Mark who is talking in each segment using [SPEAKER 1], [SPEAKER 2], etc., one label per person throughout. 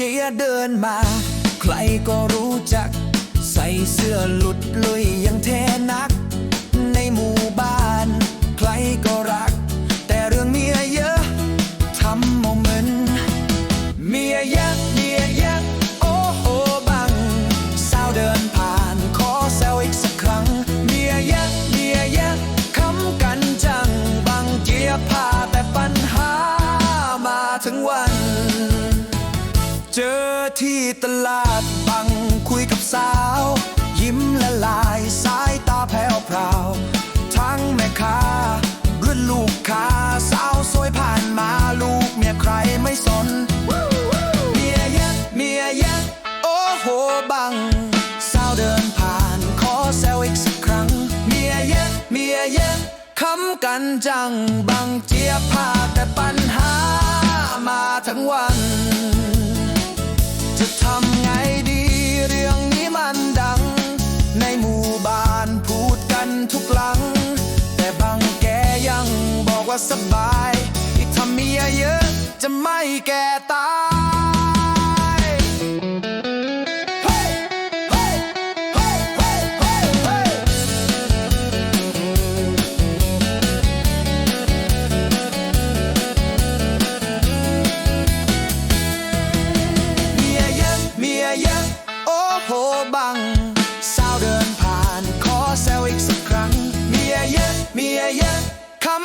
[SPEAKER 1] เจียเดินมา ใครก็รู้จัก ใส่เสื้อหลุดลุย ที่ตลาดบังคุยกับสาว ยิ้มละลายสายตาแผ่วพราว ทั้งแม่ค้าหรือลูกค้าสาวสวยผ่านมาลูกเมียใครไม่สนเมียยักษ์เมียยักษ์โอ้โหบัง สาวเดินผ่านขอแซวอีกสักครั้ง เมียยักษ์เมียยักษ์คำกันจังบังเจียพ สบายที่ทำเมียเยอะจะไม่แก่ตาย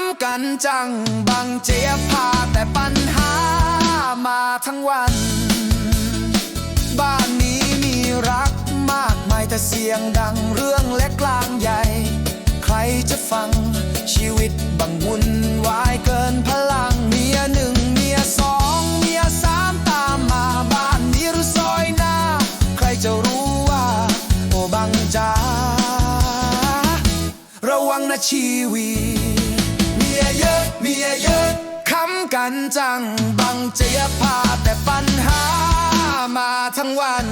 [SPEAKER 1] ำกันจังบังเจียบพาแต่ปัญหามาทั้งวัน บ้านนี้มีรักมากมายแต่เสียงดังเรื่องเล็กกลางใหญ่ ใครจะฟังชีวิตบังวุ่นวายเกินพลังเมียหนึ่งเมียสองเมียสามตามมาบ้านนี้หรือซอยหน้า ใครจะรู้ว่า โอ้บังจาระวังนะชีวีเกันจัง บังเจียพาแต่ปัญหามาทั้งวัน